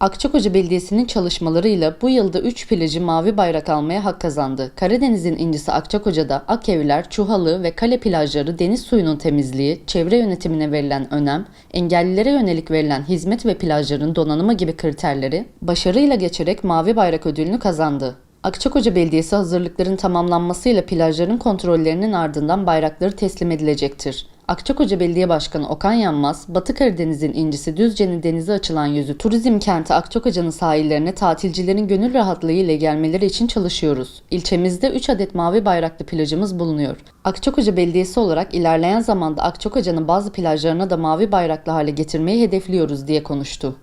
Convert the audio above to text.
Akçakoca Belediyesi'nin çalışmalarıyla bu yılda 3 plajı mavi bayrak almaya hak kazandı. Karadeniz'in incisi Akçakoca'da Akevler, Çuhalı ve Kale plajları deniz suyunun temizliği, çevre yönetimine verilen önem, engellilere yönelik verilen hizmet ve plajların donanımı gibi kriterleri başarıyla geçerek mavi bayrak ödülünü kazandı. Akçakoca Belediyesi hazırlıkların tamamlanmasıyla plajların kontrollerinin ardından bayrakları teslim edilecektir. Akçakoca Belediye Başkanı Okan Yanmaz, Batı Karadeniz'in incisi Düzce'nin denize açılan yüzü turizm kenti Akçakoca'nın sahillerine tatilcilerin gönül rahatlığı ile gelmeleri için çalışıyoruz. İlçemizde 3 adet mavi bayraklı plajımız bulunuyor. Akçakoca Belediyesi olarak ilerleyen zamanda Akçakoca'nın bazı plajlarına da mavi bayraklı hale getirmeyi hedefliyoruz diye konuştu.